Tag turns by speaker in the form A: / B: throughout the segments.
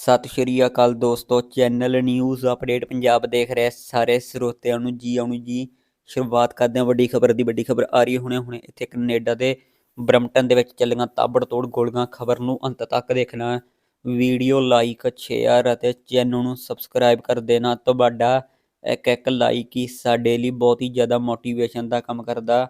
A: ਸਤਿ ਸ਼੍ਰੀ ਅਕਾਲ ਦੋਸਤੋ, channel news update Punjab ਦੇਖ ਰਹੇ ਸਾਰੇ ਸਰੋਤਿਆਂ ਨੂੰ ਜੀ, ਆਉਣ ਜੀ। ਸ਼ੁਰੂਆਤ ਕਰਦੇ ਹਾਂ ਵੱਡੀ ਖਬਰ ਦੀ, ਵੱਡੀ ਖਬਰ ਆ ਰਹੀ ਹੁਣੇ ਹੁਣੇ। ਇੱਥੇ ਕੈਨੇਡਾ ਦੇ ਬਰਮਟਨ ਦੇ ਵਿੱਚ ਚੱਲੀਆਂ ਤਾਬੜਤੋੜ ਗੋਲੀਆਂ, ਖਬਰ ਨੂੰ ਅੰਤ ਤੱਕ ਦੇਖਣਾ ਵੀਡੀਓ ਲਾਈਕ, ਸ਼ੇਅਰ ਅਤੇ ਚੈਨਲ ਨੂੰ ਸਬਸਕ੍ਰਾਈਬ ਕਰ ਦੇਣਾ। ਤੁਹਾਡਾ ਇੱਕ ਇੱਕ ਲਾਈਕ ਹੀ ਸਾਡੇ ਲਈ ਬਹੁਤ ਹੀ ਜ਼ਿਆਦਾ ਮੋਟੀਵੇਸ਼ਨ ਦਾ ਕੰਮ ਕਰਦਾ।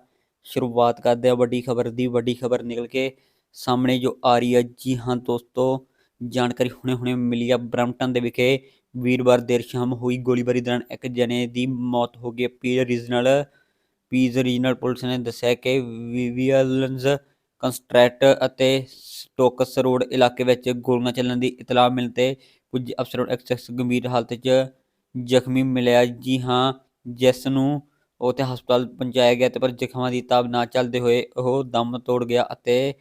A: ਸ਼ੁਰੂਆਤ ਕਰਦੇ ਹਾਂ ਵੱਡੀ ਖਬਰ ਦੀ, ਵੱਡੀ ਖਬਰ ਨਿਕਲ ਕੇ ਸਾਹਮਣੇ ਜੋ ਆ ਰਹੀ ਹੈ। ਜੀ ਹਾਂ ਦੋਸਤੋ ਜਾਣਕਾਰੀ ਹੁਣੇ ਹੁਣੇ ਮਿਲੀ ਆ ਬ੍ਰੈਂਪਟਨ ਦੇ ਵਿਖੇ। ਵੀਰਵਾਰ ਦੇਰ ਸ਼ਾਮ ਹੋਈ ਗੋਲੀਬਾਰੀ ਦੌਰਾਨ ਇੱਕ ਜਣੇ ਦੀ ਮੌਤ ਹੋ ਗਈ। ਪੀਰ ਰੀਜਨਲ ਪੀਜ਼ ਰੀਜਨਲ ਪੁਲਿਸ ਨੇ ਦੱਸਿਆ ਕਿ ਵਿਵੀਅਲਨਸ ਕੰਸਟਰੈਕਟ ਅਤੇ ਸਟੋਕਸ ਰੋਡ ਇਲਾਕੇ ਵਿੱਚ ਗੋਲੀਆਂ ਚੱਲਣ ਦੀ ਇਤਲਾਹ ਮਿਲਣ ਤੇ ਕੁਝ ਅਫਸਰਾਂ ਨੂੰ ਇੱਕ ਗੰਭੀਰ ਹਾਲਤ 'ਚ ਜ਼ਖਮੀ ਮਿਲਿਆ। ਜੀ ਹਾਂ, ਜਿਸ ਨੂੰ ਉੱਥੇ ਹਸਪਤਾਲ ਪਹੁੰਚਾਇਆ ਗਿਆ ਤੇ ਪਰ ਜ਼ਖਮਾਂ ਦੀ ਤਾਬ ਨਾ ਚੱਲਦੇ ਹੋਏ ਉਹ ਦਮ ਤੋੜ ਗਿਆ ਅਤੇ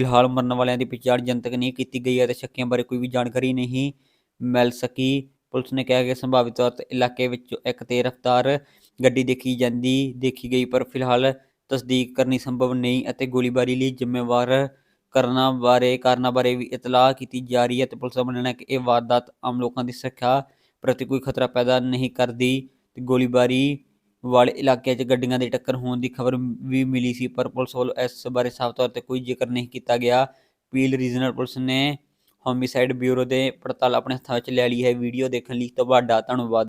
A: ਫਿਲਹਾਲ ਮਰਨ ਵਾਲਿਆਂ ਦੀ ਪਛਾਣ ਜਨਤਕ ਨਹੀਂ ਕੀਤੀ ਗਈ ਹੈ ਤੇ ਸ਼ੱਕੀਆਂ ਬਾਰੇ ਕੋਈ ਵੀ ਜਾਣਕਾਰੀ ਨਹੀਂ ਮਿਲ ਸਕੀ। ਪੁਲਿਸ ਨੇ ਕਿਹਾ ਕਿ ਸੰਭਾਵਿਤ ਤੌਰ ਤੇ ਇਲਾਕੇ ਵਿੱਚ ਇੱਕ ਤੇਜ਼ ਰਫ਼ਤਾਰ ਗੱਡੀ ਦੇਖੀ ਜਾਂਦੀ, ਦੇਖੀ ਗਈ, ਪਰ ਫਿਲਹਾਲ ਤਸਦੀਕ ਕਰਨੀ ਸੰਭਵ ਨਹੀਂ ਅਤੇ ਗੋਲੀਬਾਰੀ ਲਈ ਜ਼ਿੰਮੇਵਾਰ ਕਰਨਾ ਬਾਰੇ, ਕਾਰਨਾਂ ਬਾਰੇ ਵੀ ਇਤਲਾਹ ਕੀਤੀ ਜਾ ਰਹੀ ਹੈ ਤੇ ਪੁਲਿਸ ਦਾ ਮੰਨਣਾ ਹੈ ਕਿ ਇਹ ਵਾਰਦਾਤ ਆਮ ਲੋਕਾਂ ਦੀ ਸੁਰੱਖਿਆ ਪ੍ਰਤੀ ਕੋਈ ਖਤਰਾ ਪੈਦਾ ਨਹੀਂ ਕਰਦੀ ਤੇ ਗੋਲੀਬਾਰੀ ਵਾਲੇ ਇਲਾਕੇ 'ਚ ਗੱਡੀਆਂ ਦੀ ਟੱਕਰ ਹੋਣ ਦੀ ਖਬਰ ਵੀ ਮਿਲੀ ਸੀ, ਪਰ ਪੁਲਿਸ ਵੱਲੋਂ ਇਸ ਬਾਰੇ ਸਾਫ਼ ਤੌਰ ਤੇ ਕੋਈ ਜ਼ਿਕਰ ਨਹੀਂ ਕੀਤਾ ਗਿਆ। ਪੀਲ ਰੀਜਨਲ ਪੁਲਿਸ ਨੇ ਹੋਮਿਸਾਈਡ ਬਿਊਰੋ ਦੇ ਪੜਤਾਲ ਆਪਣੇ ਹੱਥਾਂ ਵਿੱਚ ਲੈ ਲਈ ਹੈ। ਵੀਡੀਓ ਦੇਖਣ ਲਈ ਤੁਹਾਡਾ ਧੰਨਵਾਦ।